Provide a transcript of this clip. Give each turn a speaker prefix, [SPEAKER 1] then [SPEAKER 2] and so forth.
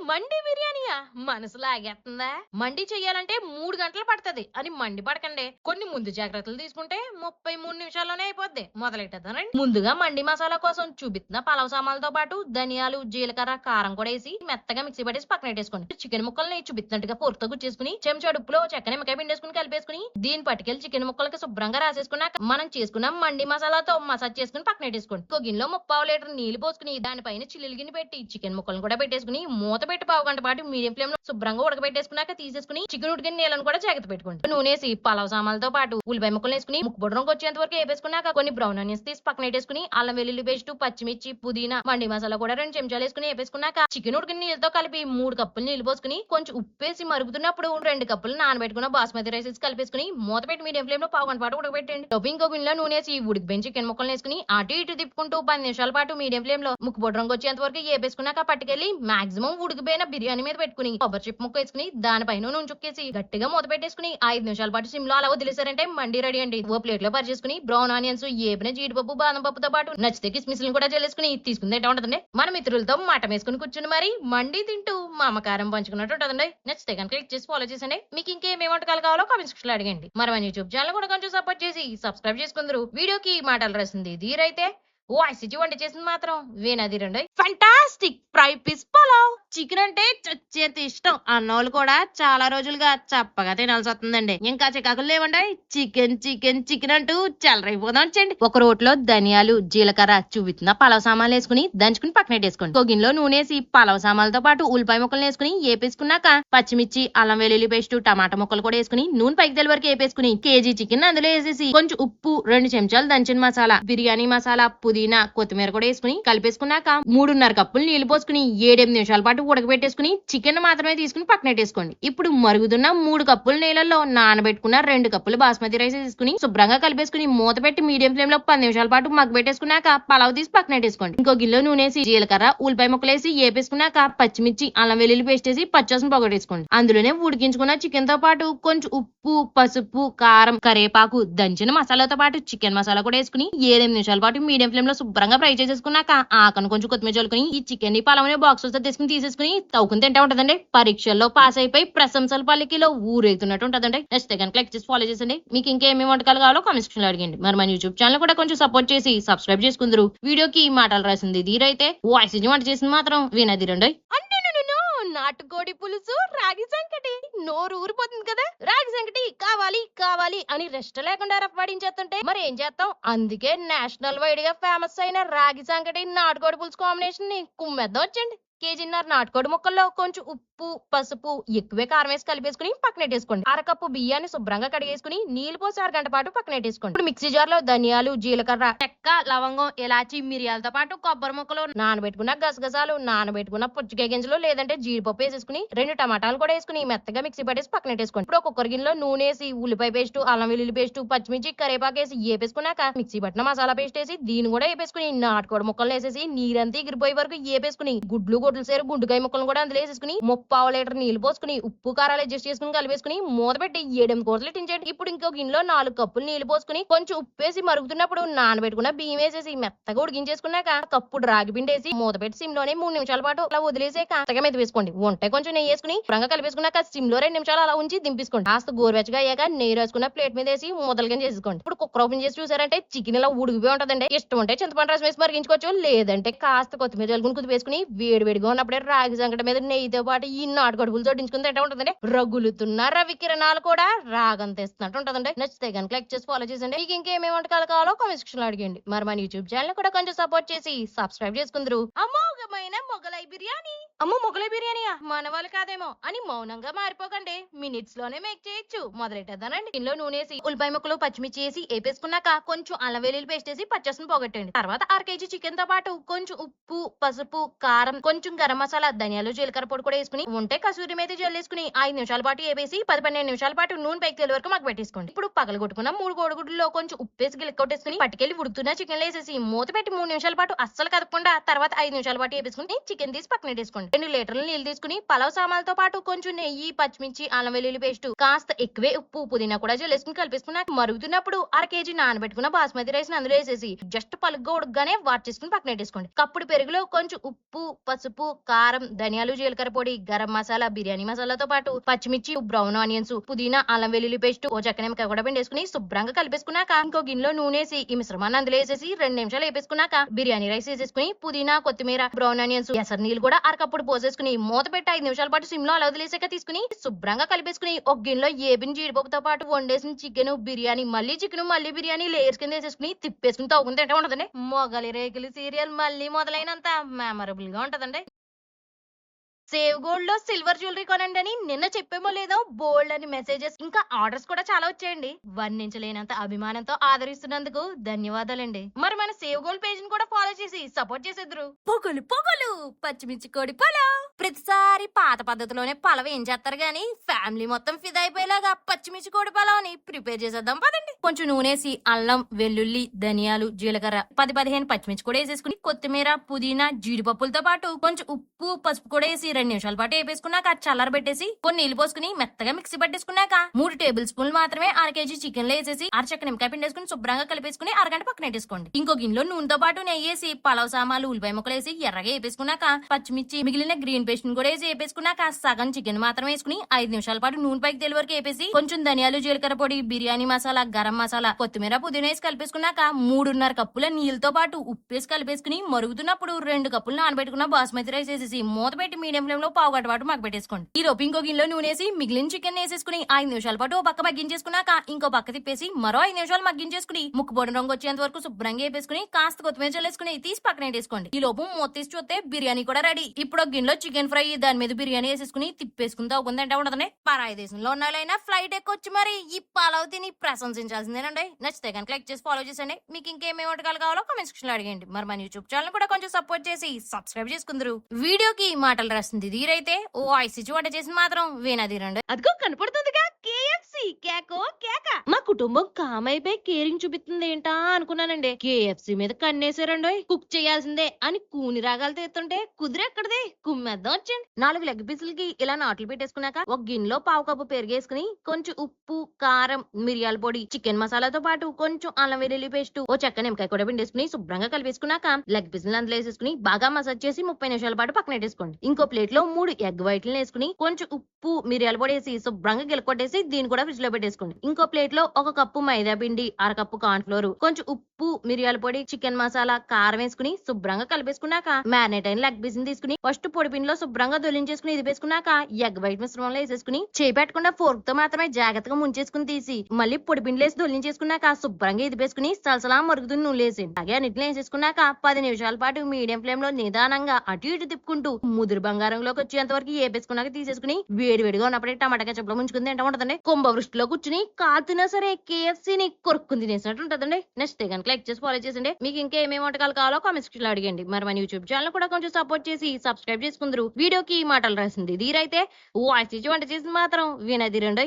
[SPEAKER 1] మండి బిర్యానీయా మనసు లాగేస్తుందా మండి చెయ్యాలంటే మూడు గంటలు పడుతుంది. అని మండి పడకండి. కొన్ని ముందు జాగ్రత్తలు తీసుకుంటే ముప్పై మూడు నిమిషాల్లోనే అయిపోద్ది. మొదలెట్టదనండి ముందుగా మండి మసాలా కోసం చూపిస్తున్న పలవ సామాన్లతో పాటు ధనియాలు జీలకర్ర కారం కూడా వేసి మెత్తగా మిక్సీ పట్టేసి పక్కన పెట్టేసుకోండి. చికెన్ ముక్కల్ని చూపిస్తున్నట్టుగా పొరతో గుచ్చేసుకుని చెంచా ఉప్పులో చక్కని నిమ్మకాయ పిండేసుకుని కలిపేసుకుని దీని పట్టుకెళ్ళి చికెన్ ముక్కలకి శుభ్రంగా రాసేసుకున్నాక మనం చేసుకున్న మండి మసాలాతో మసాజ్ చేసుకుని పక్కన పెట్టేసుకోండి. ఒక గిన్నెలో ముప్పావు లీటర్ నీళ్ళు పోసుకుని దానిపైన చిల్లులు గిన్నె పెట్టి చికెన్ ముక్కలను కూడా పెట్టేసుకుని మూత పెట్టి పావు గంట పాటు మీడియం ఫ్లేమ్లో శుభ్రంగా ఉడకబెట్టేసుకున్నాక తీసేసుకుని చికెన్ ఉడికిన నీళ్ళని కూడా జాగ్రత్త పెట్టుకోండి. నూనేసి పలావ్ సామాన్లతో పాటు ఉల్లిపాయ ముక్కలు వేసుకుని ముక్కు రంగు వచ్చేంత వరకు వేపేసుకున్నాక కొన్ని బ్రౌన్ ఆనియన్స్ తీసి పక్కన పెట్టేసుకుని అల్లం వెల్లుల్లి పేస్ట్ పచ్చిమిర్చి పుదీనా మండి మసాలా కూడా రెండు చెంచాలు వేసుకుని వేపేసుకున్నాక చికెన్ ఉడికిన నీళ్ళతో కలిపి మూడు కప్పులు నీళ్ళు పోసుకుని కొంచెం ఉప్పేసి మరుగుతున్నప్పుడు రెండు కప్పులు నానబెట్టుకున్న బాస్మతి రైస్ కలిపేసుకుని మూత పెట్టి మీడియం ఫ్లేమ్లో పావు గంట పాటు ఉడకబెట్టండి ఇంకో గిన్నెలో నూనె వేసి ఉడికిపోయిన చికెన్ ముక్కలు వేసుకుని అటు ఇటు తిప్పుకుంటూ పది నిమిషాల పాటు మీడియం ఫ్లేమ్లో ముక్కు బొడ్డు రంగు వచ్చేంత వరకు వేపేసుకున్నాక పట్టుకెళ్ళి మాక్సిమం ఉడికిపోయిన బిర్యానీ మీద పెట్టుకుని కొబ్బరి చిప్ ముక్క వేసుకుని దానిపైన నూనె చుక్కేసి గట్టిగా మూత పెట్టేసుకుని ఐదు నిమిషాల పాటు సిమ్లో అలా వదిలేసారంటే మండి రెడీ అండి. ఓ ప్లేట్లో పరిచేసుకుని బ్రౌన్ ఆనియన్స్ ఏపిన జీడిపప్పు బాదం పప్పుతో పాటు నచ్చితే కిస్మిస్లు కూడా జల్లేసుకుని తీసుకుంది ఎట్లా ఉంటుందండి? మన మిత్రులతో మటం వేసుకుని కూర్చుని మరి మండి తింటూ మామకారం పంచుకున్నట్టు ఉంటుందండి. నచ్చితే కనుక క్లిక్ చేసి ఫాలో చేసండి మీకు ఇంకేమేమి వంటకాలు కావాలో కామెంట్ సెక్షన్లో అడగండి. మరి మన యూట్యూబ్ ఛానల్ కూడా కొంచెం సపోర్ట్ చేసి సబ్స్క్రైబ్ చేసుకుందరు. వీడియోకి మాటలు రాసింది ధీరైతే వాయిస్ ఇచ్చి చేసింది మాత్రం వేనాదిరండి fantastic fry piece pulao chicken అంటే చచ్చేంత ఇష్టం. అన్నోళ్ళు కూడా చాలా రోజులుగా చప్పగా తినాల్సి వస్తుందండి. ఇంకా చికాకులు లేవండి చికెన్ చికెన్ చికెన్ అంటూ చల్లరైపోదాం చండి. ఒక రోట్లో ధనియాలు జీలకర్ర చూపిస్తున్న పలవ సామాన్లు వేసుకుని దంచుకుని పక్కన వేసుకోండి కొగిన్లో నూనేసి నూనె వేసి పలవ సామాన్లతో పాటు ఉల్లిపాయ ముక్కలు వేసుకుని వేపేసుకున్నాక పచ్చిమిర్చి అల్లం వెల్లుల్లి పేస్ట్ టమాటా ముక్కలు కూడా వేసుకుని నూనె పైకి తెలి వరకు వేపేసుకుని కేజీ చికెన్ అందులో వేసేసి కొంచెం ఉప్పు రెండు చెంచాలు దంచిన మసాలా బిర్యానీ మసాలా పుదీ పుదీనా కొత్తిమీర కూడా వేసుకుని కలిపేసుకున్నాక మూడున్నర కప్పులు నీళ్ళు పోసుకుని ఏడెనిమిది నిమిషాల పాటు ఉడకబెట్టేసుకుని చికెన్ మాత్రమే తీసుకుని పక్కన పెట్టేసుకోండి. ఇప్పుడు మరుగుతున్న మూడు కప్పుల నీళ్ళల్లో నానబెట్టుకున్న రెండు కప్పులు బాస్మతి రైస్ తీసుకుని శుభ్రంగా కలిపేసుకుని మూత పెట్టి మీడియం ఫ్లేమ్లో పది నిమిషాల పాటు మగ్గ పెట్టేసుకున్నాక పలావ్ తీసి పక్కనెట్టేసుకోండి ఇంకో గిల్లో నూనేసి జీలకర్ర ఉల్లిపాయ ముక్కలేసి వేపేసుకున్నాక పచ్చిమిర్చి అల్లం వెల్లుల్లి పేస్ట్ వేసి పచ్చసం పొగటేసుకోండి అందులోనే ఉడికించుకున్న చికెన్తో పాటు కొంచెం ఉప్పు పసుపు కారం కరేపాకు దంచిన మసాలాతో పాటు చికెన్ మసాలా కూడా వేసుకుని ఏడెనిమిది నిమిషాల పాటు మీడియం ఫ్లేమ్ లో శుభ్రంగా ఫ్రై చేసేసుకున్నాక ఆకను కొంచెం కొత్తిమీర చల్లుకుని ఈ చికెన్ని పలవనే బాక్సెస్తో తీసుకుని తీసేసుకుని తవ్వుకుని తింటా ఉంటదండి. పరీక్షల్లో పాస్ అయిపోయి ప్రశంసల పల్లకిలో ఊరేగుతున్నట్టు ఉంటదండి. నచ్చితే కనుక లైక్ చేసి ఫాలో చేసండి మీకు ఇంకేమి వంటకాలు కావాలో కామెంట్ సెక్షన్లో అడిగండి. మరి మన యూట్యూబ్ ఛానల్ కూడా కొంచెం సపోర్ట్ చేసి సబ్స్క్రైబ్ చేసుకుందరు. వీడియోకి మాటలు రాసింది ధీరైతే వాయిస్ వంట చేసింది మాత్రం వినదిరండి. నాటుకోడి పులుసు రాగి సంకటి. నోరు ఊరిపోతుంది కదా. రాగి సంకటి కావాలి కావాలి అని రెస్ట్ లేకుండా రప్పాడించేస్తుంటే మరి ఏం చేస్తాం? అందుకే నేషనల్ వైడ్గా ఫేమస్ అయిన రాగి సంకటి నాటుకోడి పులుసు కాంబినేషన్ని కుమ్మెద్దాం వచ్చండి కేజీన్నర నాటుకోడి ముక్కల్లో కొంచెం ఉప్పు పసుపు ఎక్కువే కారం వేసి కలిపేసుకుని పక్కనెట్టేసుకోండి అరకప్పు బియ్యాన్ని శుభ్రంగా కడిగేసుకుని నీళ్ళు పోసి అరగంట పాటు పక్కనెట్టేసుకోండి ఇప్పుడు మిక్సీ జార్లో ధనియాలు జీలకర్ర చెక్క లవంగం ఇలాచి మిరియాలతో పాటు కొబ్బరి ముక్కలు నానబెట్టుకున్న గసగసాలు నానబెట్టుకున్న పుచ్చకాయ గింజలు లేదంటే జీడిపప్పు వేసేసుకుని రెండు టమాటాలు కూడా వేసుకుని మెత్తగా మిక్సీ పట్టేసి పక్కనెట్టేసుకోండి ఇప్పుడు ఒక్కొక్కరి గిన్నెలో నూనె వేసి ఉల్లిపాయ పేస్ట్ అల్లం వెల్లుల్లి పేస్ట్ పచ్చిమిర్చి కరేపాకు వేసి వేపేసుకున్నాక మిక్సీ పట్టిన మసాలా పేస్ట్ వేసి దీన్ని కూడా వేపేసుకుని నాటుకోడి ముక్కలు వేసేసి నీరంతా ఎగిరిపోయే వరకు వేపేసుకుని గుడ్లు గొడ్లు సేరు గుండుకాయ ముక్కలను కూడా అందులో వేసేసుకుని ముప్పావు లీటర్ నీళ్ళు పోసుకుని ఉప్పు కారాలు అడ్జస్ట్ చేసుకుని కలిపేసుకుని మూత పెట్టి ఏడెనిమిది కోతలు టించండి ఇప్పుడు ఇంకో గిన్నెలో నాలుగు కప్పులు నీళ్ళు పోసుకుని కొంచెం ఉప్పేసి మరుగుతున్నప్పుడు నానబెట్టుకున్న బియ్యం వేసేసి మెత్తగా ఉడికించేసుకున్నాక కప్పుడు రాగి పిండి వేసి మూత పెట్టి సిమ్లోనే మూడు నిమిషాల పాటు అలా వదిలేసి కాస్తగా మీద వేసుకోండి. వంట కొంచెం నెయ్యి వేసుకుని ఫ్రంగా కలిపేసుకున్నాక సిమ్లో రెండు నిమిషాలు అలా ఉంచి దింపేసుకోండి. కాస్త గోరువెచ్చగా అయ్యాక నెయ్యి రాసుకున్న ప్లేట్ మీద వేసి ముద్దలుగా చేసుకోండి ఇప్పుడు కుక్కర్ ఓపెన్ చేసి చూసారంటే చికెన్ ఇలా ఉడికిపోయి ఉంటదండి. ఇష్టం ఉంటే చింతపండు రసం వేసి మరిగించుకోవచ్చు లేదంటే కాస్త కొత్తిమీర జల్గుని కుదిపేసుకుని వేడి వేడి వేడిగా ఉన్నప్పుడే రాగి సంకట మీద నెయ్యితో పాటు ఈ నాటుగడుగులు జోడించుకుని తింటా ఉంటుందండి. రగులుతున్న రవి కిరణాలు కూడా రాగం తెస్తున్నట్టు ఉంటుందండి. నచ్చితే కనుక లైక్ చేసి ఫాలో చేసండి మీకు ఇంకేమేమి వంటకాలు కావాలో కామెంట్ సెక్షన్లో అడిగండి మరి మన యూట్యూబ్ ఛానల్ కూడా కొంచెం సపోర్ట్ చేసి సబ్స్క్రైబ్ చేసుకుందరు. అమోఘమైన మొగలై బిర్యానీ. అమ్మో మొగలై బిర్యానీయా? మన వాళ్ళు కాదేమో అని మౌనంగా మారిపోకండి. మినిట్స్లోనే మేక్ చేయొచ్చు. మొదలెట్టేద్దానండి. ఇందులో నూనె వేసి ఉల్లిపాయ ముక్కలు పచ్చిమిర్చి వేసి వేపేసుకున్నాక కొంచెం అల్లం వెల్లుల్లి పేస్ట్ వేసి పచ్చసను పోగొట్టండి. తర్వాత అర కేజీ చికెన్తో పాటు కొంచెం ఉప్పు పసుపు కారం కొంచెం గరం మసాలా ధనియాలు జీలకర్ర పొడి కూడా వేసుకుని ఉంటే కసూరి మీద జల్లేసుకుని ఐదు నిమిషాల పాటు వేసి పది పన్నెండు నిమిషాల పాటు నూనె పైకి తేలి వరకు మాకు పెట్టేసుకోండి. ఇప్పుడు పగలు కొట్టుకున్న మూడు కోడిగుడ్లలో కొంచెం ఉప్పేసి గిలకొట్టేసుకుని పట్టుకెళ్ళి ఉడుకుతున్న చికెన్ వేసేసి మూత పెట్టి మూడు నిమిషాల పాటు అస్సలు కదపకుండా తర్వాత ఐదు నిమిషాల పాటు వేసుకుని చికెన్ తీసి పక్కన పెట్టేసుకోండి రెండు లీటర్లు నీళ్ళు తీసుకుని పలావ్ సామాన్లతో పాటు కొంచెం నెయ్యి పచ్చిమిర్చి అల్లం వెల్లుల్లి పేస్ట్ కాస్త ఎక్కువే ఉప్పు పుదీనా కూడా జల్లేసుకుని కలిపేసుకున్నాక మరుగుతున్నప్పుడు అర కేజీ నానబెట్టుకున్న బాస్మతి రైస్ అందులో వేసేసి జస్ట్ పలుగ్గా ఉడకగానే వాట్ చేసుకుని పక్కన పెట్టేసుకోండి కప్పుడు పెరుగులో కొంచెం ఉప్పు పసుపు కారం ధనియాలు జీలకర్ర పొడి గరం మసాలా బిర్యానీ మసాలాతో పాటు పచ్చిమిర్చి బ్రౌన్ ఆనియన్స్ పుదీనా అల్లం వెల్లుల్లి పేస్ట్ ఓ చక్క నిమ్మకాయ కూడా పిండేసుకుని శుభ్రంగా కలిపేసుకున్నాక ఇంకో గిన్నెలో నూనెసి ఈ మిశ్రమాన్ని అందులో వేసేసి రెండు నిమిషాలు వేపేసుకున్నాక బిర్యానీ రైస్ వేసేసుకుని పుదీనా కొత్తిమీర బ్రౌన్ ఆనియన్స్ ఎసరు నీళ్ళు కూడా అరకప్పుడు పోసేసుకుని మూత పెట్టి ఐదు నిమిషాల పాటు సిమ్లో అలా వదిలేసాక తీసుకుని శుభ్రంగా కలిపేసుకుని ఒక గిన్నెలో ఏబిన్ జీడిపప్పుతో పాటు వండేసిన చికెన్ బిర్యానీ మళ్ళీ చికెన్ మళ్ళీ బిర్యానీ లేయర్స్ కింద వేసేసుకుని తిప్పేసుకుని తగ్గుతుంటే ఉంటదండి మొగలి రేకులు సీరియల్ మళ్ళీ మొదలైనంత మెమరబుల్గా ఉంటదండి. సేవ్ గోల్డ్లో సిల్వర్ జ్యువెలరీ కొనండి అని నిన్న చెప్పేమో లేదో బోల్డ్ అని మెసేజెస్ ఇంకా ఆర్డర్స్ కూడా చాలా వచ్చాయండి. వర్ణించలేనంత అభిమానంతో ఆదరిస్తున్నందుకు ధన్యవాదాలండి. మరి మన సేవ్ గోల్డ్ పేజ్ని కూడా ఫాలో చేసి సపోర్ట్ చేసేద్దరు. పొగలు పొగలు పచ్చిమిర్చి కోడి పలావ్ ప్రతిసారి పాత పద్ధతిలోనే పలావ్ ఏం చేస్తారు గాని ఫ్యామిలీ మొత్తం ఫిదా అయిపోయేలాగా పచ్చిమిర్చి కోడి పలావ్ ప్రిపేర్ చేసేద్దాం పదండి. కొంచెం నూనేసి అల్లం వెల్లుల్లి ధనియాలు జీలకర్ర పది పదిహేను పచ్చిమిర్చి కూడా వేసేసుకుని కొత్తిమీర పుదీనా జీడిపప్పులతో పాటు కొంచెం ఉప్పు పసుపు కూడా వేసి రెండు నిమిషాల పాటు వేపేసుకున్నాక అది చల్లారబెట్టేసి కొన్ని నీళ్ళు పోసుకుని మెత్తగా మిక్సీ పట్టేసుకున్నాక మూడు టేబుల్ స్పూన్లు మాత్రమే అర కేజీ చికెన్లో వేసేసి అరచక్క నిమ్మకాయ పిండేసుకుని శుభ్రంగా కలిపేసుకుని అరగంట పక్కన పెట్టేసుకోండి. ఇంకో గిన్నెలో నూనెతో పాటు నెయ్యి వేసి పలావ్ సామాలు ఉల్లిపాయ ముక్కలు వేసి ఎర్రగా వేపేసుకున్నాక పచ్చిమిర్చి మిగిలిన గ్రీన్ పేస్ట్ని కూడా వేసి వేపేసుకున్నాక సగం చికెన్ మాత్రం వేసుకుని ఐదు నిమిషాల పాటు నూనె పైకి తెలి వరకు వేపేసి కొంచెం ధనియాలు జీలకర్ర పొడి బిర్యానీ మసాలా గరం మసాలా కొత్తిమీర పుదీనా వేసి కలిపేసుకున్నాక మూడున్నర కప్పుల నీళ్ళతో పాటు ఉప్పేసి కలిపేసుకుని మరుగుతున్నప్పుడు రెండు కప్పులు నానబెట్టుకున్న బాస్మతి రైస్ వేసేసి మూత పెట్టి మీడియం ఫ్లేమ్లో పావు గంట పాటు మగ్గ పెట్టేసుకోండి. ఈ లోపు ఇంకో గిన్నెలో నూనె వేసి మిగిలిన చికెన్ వేసేసుకుని ఐదు నిమిషాల పాటు ఓ పక్క మగ్గించేసుకున్నాక ఇంకో పక్క తిప్పేసి మరో ఐదు నిమిషాలు మగ్గించేసుకుని ముక్కు పొడి రంగు వచ్చేంత వరకు శుభ్రంగా వేపేసుకుని కాస్త కొత్తిమీర చల్లేసుకుని తీసి పక్కన పెట్టేసుకోండి. ఈ లోపు మూత తీసి చూస్తే బిర్యానీ కూడా రెడీ. ఇప్పుడు ఒక గిన్నెలో చికెన్ ఫ్రై దాని మీద బిర్యానీ వేసేసుకుని తిప్పేసుకుని తవ్వుకుంది అంటే ఉండదని? పరాయి దేశంలో ఉన్న వాళ్ళైనా ఫ్లైట్ ఎక్కొచ్చి మరి. ఈ పలావ్ తిని ప్రశంసించాల్సిందేనండి. నచ్చితే కనుక లైక్ చేసి ఫాలో చేసండి మీకు ఇంకేమేమి వంటకాలు కావాలో కామెంట్ సెక్షన్లో అడిగండి మరి మన యూట్యూబ్ ఛానల్ కూడా కొంచెం సపోర్ట్ చేసి సబ్స్క్రైబ్ చేసుకుందరు. వీడియోకి మాటలు రాస్తుంది తీరైతే ఓ ఐసీచి వంట చేసి మాత్రం వీణాదీరండి అదిగో కనపడుతుందిగా కేఎఫ్సి కేకో కేక. మా కుటుంబం కామైపోయి కేరింగ్ చూపిస్తుంది ఏంటా అనుకున్నానండి. కేఎఫ్సి మీద కన్నేసారండి కుక్ చేయాల్సిందే అని కూని రాగాలు తీస్తుంటే కుదిరే ఎక్కడది? కుమ్మేద్దాం వచ్చండి నాలుగు లెగ్ పీసులకి ఇలా నాట్లు పెట్టేసుకున్నాక ఒక గిన్నెలో పావు కప్పు పెరిగేసుకుని కొంచెం ఉప్పు కారం మిరియాల పొడి చికెన్ మసాలాతో పాటు కొంచెం అల్లం వెల్లుల్లి పేస్ట్ ఓ చెక్క నిమ్మకాయ కూడా పిండేసుకుని శుభ్రంగా కలిపేసుకున్నాక లెగ్ పీసులు అందులో వేసేసుకుని బాగా మసాజ్ చేసి ముప్పై నిమిషాల పాటు పక్కన పెట్టేసుకోండి. ఇంకో ప్లేట్ లో మూడు ఎగ్ వైట్లు వేసుకుని కొంచెం ఉప్పు మిరియాల పొడి వేసి శుభ్రంగా గిలకొట్టేసి దీన్ని కూడా ఫ్రిడ్జ్లో పెట్టేసుకోండి. ఇంకో ప్లేట్లో ఒక కప్పు మైదా పిండి అర కప్పు కార్న్ ఫ్లోర్ కొంచెం ఉప్పు మిరియాల పొడి చికెన్ మసాలా కారం వేసుకుని శుభ్రంగా కలిపేసుకున్నాక మ్యారినేట్ అయిన లెగ్ పీస్ తీసుకుని ఫస్ట్ పొడి పిండిలో శుభ్రంగా దొలించేసుకుని ఇది వేసుకున్నాక ఎగ్ వైట్ మిశ్రమంలో వేసేసుకుని చేయి పెట్టకుండా ఫోర్క్తో మాత్రమే జాగ్రత్తగా ముంచేసుకుని తీసి మళ్ళీ పొడి పిండిలో వేసి దొలించేసుకున్నాక శుభ్రంగా ఇది వేసుకుని సలసలా మరుగుతుంది నూనె వేసి అలాగే అన్నిటిని వేసేసుకున్నాక పది నిమిషాల పాటు మీడియం ఫ్లేమ్లో నిదానంగా అటు ఇటు తిప్పుకుంటూ ముదురు బంగారంలోకి వచ్చేంత వరకు ఏపేసుకున్నాక తీసేసుకుని వేడి వేడిగా ఉన్నప్పుడే టమాటా చెప్పులో ముంచుకుంది. ఎంత ఉంటదండి. కుంభ వృష్టిలో కూర్చుని కాతున్నా సరే కేఎఫ్సీ ని కొరుక్కుని తినేసినట్టు ఉంటదండి. నెక్స్ట్ కనుక లైక్ చేసి ఫాలో చేసండి మీకు ఇంకా ఏమేమి వంటకాలు కావాలో కామెంట్ సెక్షన్లో అడిగండి. మరి మన యూట్యూబ్ ఛానల్ కూడా కొంచెం సపోర్ట్ చేసి సబ్స్క్రైబ్ చేసుకుందరు. వీడియోకి మాటలు రాసింది. దీరైతే వాయిస్ ఇచ్చి వంట చేసింది మాత్రం వినది రండి